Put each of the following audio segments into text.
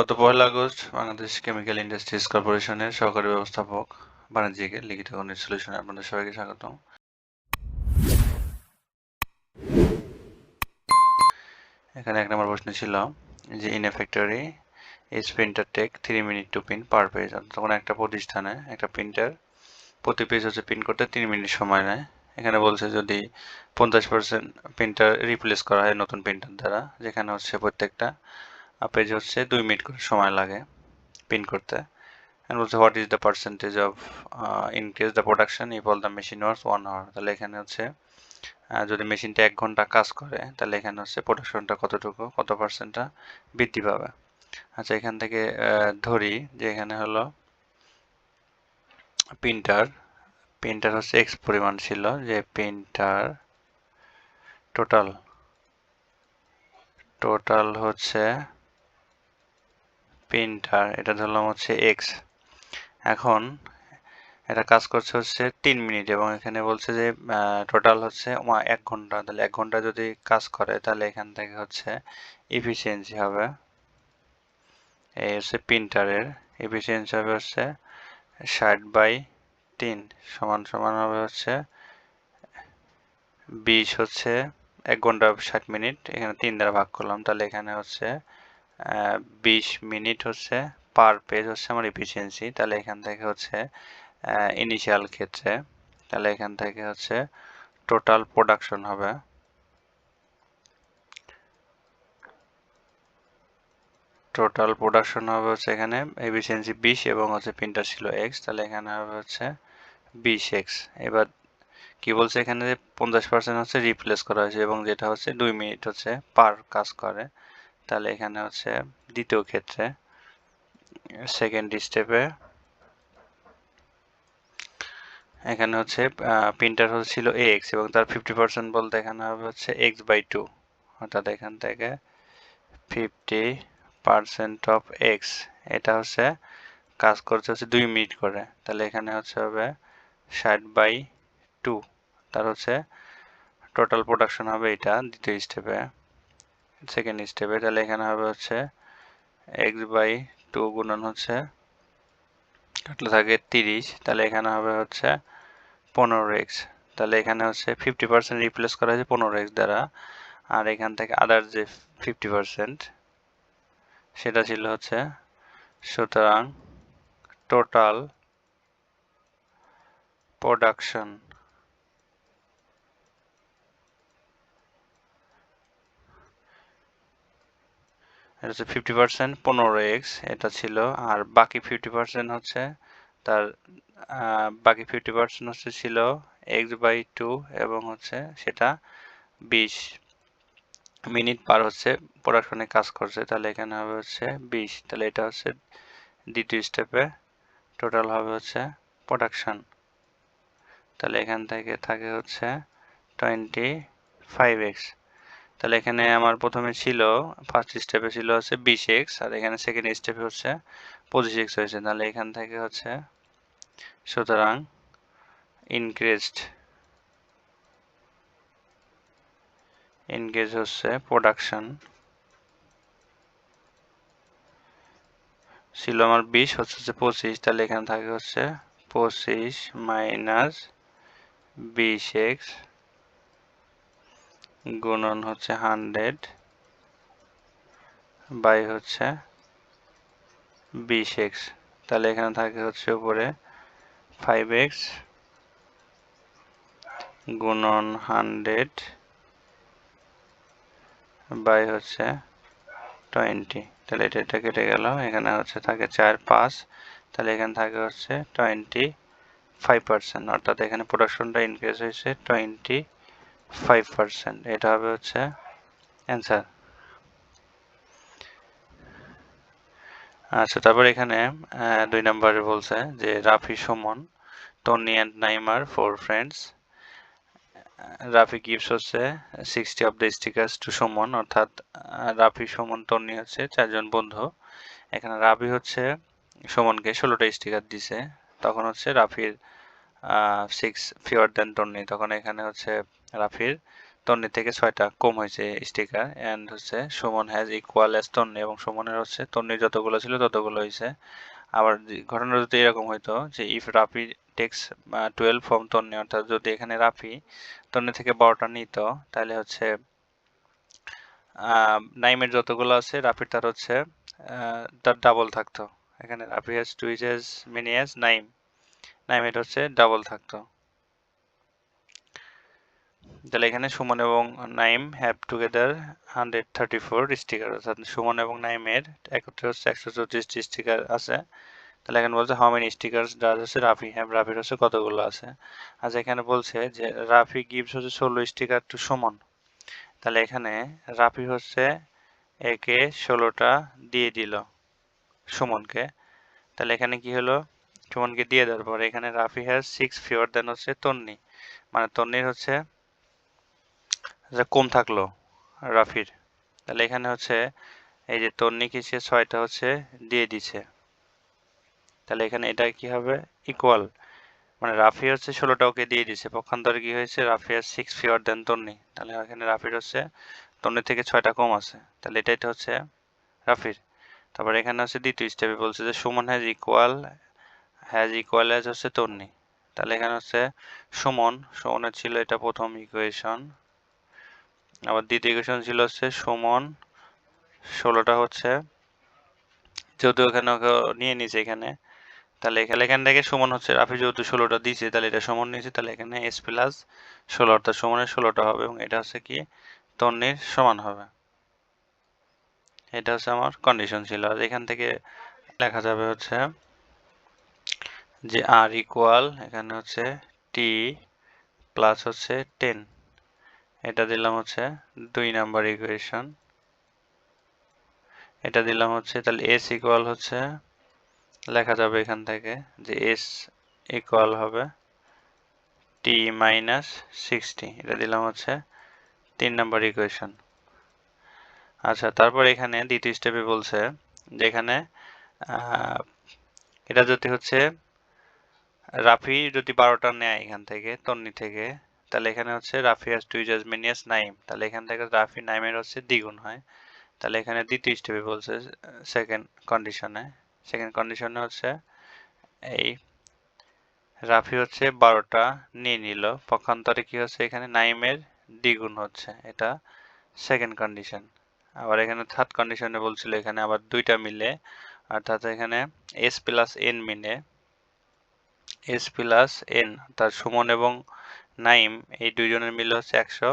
গত পহেলা August Bangladesh chemical industries কর্পোরেশনের সহকারী ব্যবস্থাপক বাণিজ্যিকের লিখিত গণিত সলিউশনে আপনাদের সবাইকে স্বাগত এখানে এক নম্বর প্রশ্ন ছিল যে in a factory is printer take three minute to print per page তখন একটা প্রতিষ্ঠানে একটা প্রিন্টার প্রতি পেজ হচ্ছে প্রিন্ট করতে তিন মিনিট সময় নেয়। এখানে বলছে যদি পঞ্চাশ পার্সেন্ট প্রিন্টার রিপ্লেস করা হয় নতুন প্রিন্টার দ্বারা, যেখানে হচ্ছে প্রত্যেকটা পেজে হচ্ছে দুই মিনিট করে সময় লাগে প্রিন্ট করতে। And বলছে what is the percentage of increase the production if all the machine works one hour তাহলে এখানে হচ্ছে যদি মেশিনটা এক ঘণ্টা কাজ করে, তাহলে এখানে হচ্ছে প্রোডাকশনটা কতটুকু, কত পার্সেন্টটা বৃদ্ধি পাবে? আচ্ছা এখান থেকে ধরি যে এখানে হলো প্রিন্টার প্রিন্টার হচ্ছে এক্স পরিমাণ ছিল, যে প্রিন্টার টোটাল টোটাল হচ্ছে প্রিন্টার, এটা ধরলাম হচ্ছে এক্স এখন এটা কাজ করছে হচ্ছে তিন মিনিট এবং এখানে বলছে যে টোটাল হচ্ছে এক ঘণ্টা। তাহলে এক ঘণ্টা যদি কাজ করে, তাহলে এখান থেকে হচ্ছে ইফিসিয়েন্সি হবে। এই হচ্ছে প্রিন্টারের ইফিসিয়েন্সি হবে হচ্ছে ষাট বাই তিন, সমান সমান হবে হচ্ছে বিশ হচ্ছে এক ঘণ্টা ষাট মিনিট। এখানে তিন দ্বারা ভাগ করলাম, তাহলে এখানে হচ্ছে বিশ মিনিট হচ্ছে পার পেজ হচ্ছে আমার এফিসিয়েন্সি তাহলে এখান থেকে হচ্ছে ইনিশিয়াল ক্ষেত্রে। তাহলে এখান থেকে হচ্ছে টোটাল প্রোডাকশন হবে। টোটাল প্রোডাকশন হবে হচ্ছে এখানে এফিসিয়েন্সি বিশ এবং হচ্ছে প্রিন্টার ছিল এক্স তাহলে এখানে হবে হচ্ছে বিশ এক্স এবার কি বলছে এখানে যে পঞ্চাশ পার্সেন্ট হচ্ছে রিপ্লেস করা হয়েছে এবং যেটা হচ্ছে দুই মিনিট হচ্ছে পার কাজ করে। তাহলে এখানে হচ্ছে দ্বিতীয় ক্ষেত্রে সেকেন্ড স্টেপে এখানে হচ্ছে প্রিন্টার ছিল এক্স এবং তার ফিফটি পার্সেন্ট বলতে এখানে হবে হচ্ছে এক্স বাই টু অর্থাৎ এখান থেকে ফিফটি পার্সেন্ট অফ এক্স এটা হচ্ছে কাজ করছে হচ্ছে দুই মিনিট করে। তাহলে এখানে হচ্ছে হবে ষাট বাই টু তার হচ্ছে টোটাল প্রোডাকশন হবে এটা দ্বিতীয় স্টেপে সেকেন্ড স্টেপে তাহলে এখানে হবে হচ্ছে এক্স বাই টু গুণন হচ্ছে কাটলে থাকে তিরিশ, তাহলে এখানে হবে হচ্ছে পনেরো এক্স তাহলে এখানে হচ্ছে ফিফটি পার্সেন্ট রিপ্লেস করা হয়েছে পনেরো এক্স দ্বারা, আর এখান থেকে আদার যে ফিফটি পার্সেন্ট সেটা ছিল হচ্ছে সুতরাং টোটাল প্রোডাকশন এটা হচ্ছে ফিফটি পার্সেন্ট পনেরো এক্স এটা ছিল। আর বাকি ফিফটি পার্সেন্ট হচ্ছে তার বাকি ফিফটি পার্সেন্ট হচ্ছে ছিল এক্স বাই টু এবং হচ্ছে সেটা বিশ। মিনিট পার হচ্ছে প্রোডাকশনে কাজ করছে, তাহলে এখানে হবে হচ্ছে বিশ। তাহলে এটা হচ্ছে দ্বিতীয় স্টেপে টোটাল হবে হচ্ছে প্রোডাকশন তাহলে এখান থেকে থাকে হচ্ছে টোয়েন্টি ফাইভ এক্স তাহলে এখানে আমার প্রথমে ছিল ফার্স্ট স্টেপে ছিল হচ্ছে বিশ এক্স আর এখানে সেকেন্ড স্টেপে হচ্ছে পঁচিশ এক্স হয়েছে। তাহলে এখান থেকে হচ্ছে সুতরাং ইনক্রিজড ইনক্রিজ হচ্ছে প্রোডাকশন ছিল আমার বিশ, হচ্ছে হচ্ছে পঁচিশ। তাহলে এখানে থাকে হচ্ছে পঁচিশ মাইনাস বিশ এক্স গুণন হচ্ছে হান্ড্রেড, বাই হচ্ছে বিশ এক্স। তাহলে এখানে থাকে হচ্ছে উপরে ফাইভ এক্স গুণন হান্ড্রেড, বাই হচ্ছে টোয়েন্টি। তাহলে এটা এটা কেটে গেল। এখানে হচ্ছে থাকে চার পাঁচ। তাহলে এখানে থাকে হচ্ছে টোয়েন্টি ফাইভ পার্সেন্ট অর্থাৎ এখানে প্রোডাকশনটা ইনক্রিজ হয়েছে টোয়েন্টি ফাইভ পার্সেন্ট এটা হবে হচ্ছে অ্যান্সার আচ্ছা তারপর এখানে দুই নম্বরে বলছে যে Rafi Suman, Tony and Naim are four friends Rafi gifts হচ্ছে sixty of the stickers to Suman, অর্থাৎ রাফি, সুমন, টনি হচ্ছে চারজন বন্ধু। এখানে রাফি হচ্ছে সুমনকে ষোলোটা স্টিকার দিছে। তখন হচ্ছে রাফির সিক্স ফিওর দেন টনি। তখন এখানে হচ্ছে রাফির তন্নি থেকে ছয়টা কম হয়েছে স্টিকার অ্যান্ড হচ্ছে Suman has equal as Tonni এবং সুমনের হচ্ছে তন্নি যতগুলো ছিল ততগুলো হয়েছে। আবার ঘটনা যদি এরকম হইতো যে if Rafi takes twelve from Tonni, অর্থাৎ যদি এখানে রাফি তন্নি থেকে বারোটা নিত, তাহলে হচ্ছে নাইমের যতগুলো আছে, রাফির তার হচ্ছে তার ডাবল থাকতো। এখানে Rafi has two is as many as Naim. নাইমের হচ্ছে ডাবল থাকতো। তাহলে এখানে সুমন এবং Naim have together hundred thirty four sticker অর্থাৎ সুমন এবং নাইমের একত্রে হচ্ছে একশো চৌত্রিশটি স্টিকার আছে। তাহলে এখানে বলছে হাউ মেনি স্টিকার ডাজ হচ্ছে রাফি হ্যাভ রাফির হচ্ছে কতগুলো আছে? আচ্ছা এখানে বলছে যে রাফি গিভস হচ্ছে ষোলো স্টিকার টু সুমন। তাহলে এখানে রাফি হচ্ছে একে ষোলোটা দিয়ে দিল সুমনকে। তাহলে এখানে কি হলো? সুমনকে দিয়ে দেওয়ার পর এখানে Rafi has six fewer than হচ্ছে তন্নি। মানে তন্নির হচ্ছে কম থাকল, রাফির। তাহলে এখানে হচ্ছে, এই যে তন্নিকে সে ছয়টা হচ্ছে, দিয়ে দিছে। তাহলে এখানে এটা কি হবে? ইকুয়াল মানে রাফি হচ্ছে ষোলোটা, ওকে দিয়ে দিছে। পক্ষান্তরে কি হয়েছে? Rafi are six fewer than Tonni তাহলে এখানে রাফির হচ্ছে তন্নি থেকে ছয়টা কম আছে। তাহলে এটা এটা হচ্ছে রাফির। তারপর এখানে হচ্ছে দ্বিতীয় স্টেপে বলছে যে, Suman has equal has equal has হচ্ছে তন্নি তাহলে এখানে হচ্ছে সুমন, সুমনের ছিল এটা প্রথম ইকুয়েশন আবার দ্বিতীয় ইকুয়েশন ছিল হচ্ছে সুমন, ষোলোটা হচ্ছে। যেহেতু ওকে নিয়ে নিছে এখানে, তাহলে এখানে এখান থেকে সমান হচ্ছে, রাফি যেহেতু ষোলোটা দিয়েছে, তাহলে এটা সমান নিয়েছে, তাহলে এখানে এস প্লাস ষোলো, অর্থাৎ সমানের ষোলোটা হবে এবং এটা হচ্ছে কি? তন্নির সমান হবে। এটা হচ্ছে আমার কন্ডিশন ছিল। আর এখান থেকে লেখা যাবে হচ্ছে যে আর ইকুয়াল এখানে হচ্ছে টি প্লাস হচ্ছে টেন এটা দিলাম হচ্ছে দুই নাম্বার ইকুয়েশন এটা দিলাম হচ্ছে, তাহলে এস ইকুয়াল হচ্ছে, লেখা যাবে এখান থেকে যে এস ইকুয়াল হবে টি মাইনাস সিক্সটি এটা দিলাম হচ্ছে তিন নাম্বার ইকুয়েশন আচ্ছা তারপর এখানে দ্বিতীয় স্টেপে বলছে যে এখানে এটা যদি হচ্ছে রাফি যদি বারোটা নেয় এখান থেকে, তন্নি থেকে তাহলে এখানে হচ্ছে Rafi has two is minus nine. তাহলে এখান থেকে রাফি নাইমের হচ্ছে দ্বিগুণ হয়। তাহলে এখানে দ্বিতীয় স্টেপে বলছে সেকেন্ড কন্ডিশনে সেকেন্ড কন্ডিশনে হচ্ছে এই রাফি হচ্ছে বারোটা নিয়ে নিল। পক্ষান্তরে কি হচ্ছে? এখানে নাইমের দ্বিগুণ হচ্ছে। এটা সেকেন্ড কন্ডিশন আবার এখানে থার্ড কন্ডিশনে বলছিল, এখানে আবার দুইটা মিলে। অর্থাৎ এখানে এস প্লাস এন মিলে। এস প্লাস এন তার সুমন এবং নাইম, এই দুইজনের মিলে হচ্ছে একশো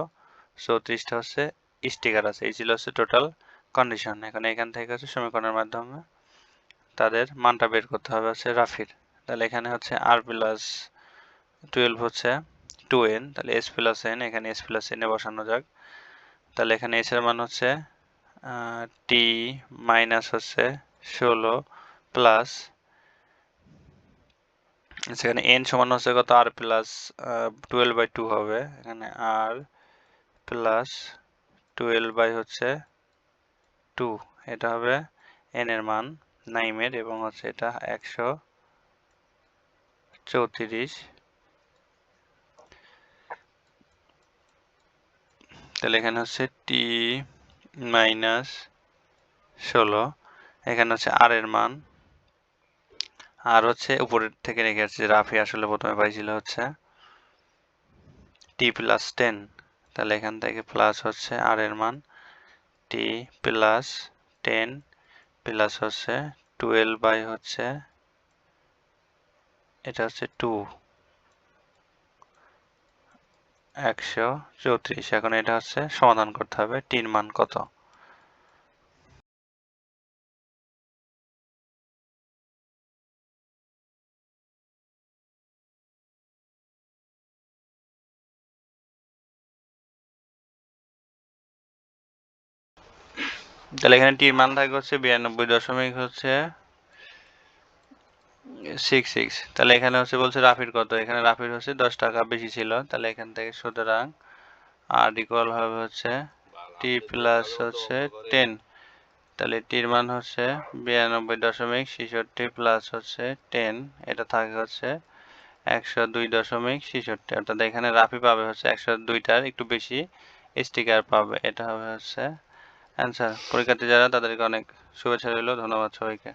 চৌত্রিশটা হচ্ছে স্টিকার আছে। এই ছিল হচ্ছে টোটাল কন্ডিশন এখন এখান থেকে হচ্ছে সমীকরণের মাধ্যমে তাদের মানটা বের করতে হবে হচ্ছে রাফির। তাহলে এখানে হচ্ছে আর প্লাস টুয়েলভ হচ্ছে টু এন তাহলে এস প্লাস এন এখানে এস প্লাস এনে বসানো যাক। তাহলে এখানে এস এর মান হচ্ছে টি মাইনাস হচ্ছে ষোলো প্লাস সেখানে এন সমান হচ্ছে কত? R plus twelve by two হবে। এখানে আর প্লাস টুয়েলভ বাই হচ্ছে টু এটা হবে এন এর মান নাইমের এবং হচ্ছে এটা একশো চৌত্রিশ। তাহলে এখানে হচ্ছে টি মাইনাস ষোলো। এখানে হচ্ছে আর এর মান আর হচ্ছে উপরের থেকে রেখে আছে রাফি আসলে প্রথমে পাইছিল হচ্ছে টি প্লাস টেন তাহলে এখান থেকে প্লাস হচ্ছে আর এর মান। টি প্লাস টেন প্লাস হচ্ছে টুয়েলভ বাই হচ্ছে এটা হচ্ছে টু একশো চৌত্রিশ। এখন এটা হচ্ছে সমাধান করতে হবে। টির মান কত? তাহলে এখানে টির মান থাকবে হচ্ছে বিরানব্বই দশমিক হচ্ছে সিক্স সিক্স তাহলে এখানে হচ্ছে বলছে রাফির কত? এখানে রাফির হচ্ছে দশ টাকা বেশি ছিল। তাহলে এখান থেকে সুতরাং আর ইকুয়াল হবে হচ্ছে টি প্লাস হচ্ছে টেন তাহলে টির মান হচ্ছে বিরানব্বই দশমিক ছেষট্টি প্লাস হচ্ছে টেন এটা থাকে হচ্ছে একশো দুই দশমিক ছেষট্টি। অর্থাৎ এখানে রাফি পাবে হচ্ছে একশো দুইটার একটু বেশি স্টিকার পাবে। এটা হবে হচ্ছে অ্যান্সার পরীক্ষার্থী যারা তাদেরকে অনেক শুভেচ্ছা রইল। ধন্যবাদ সবাইকে।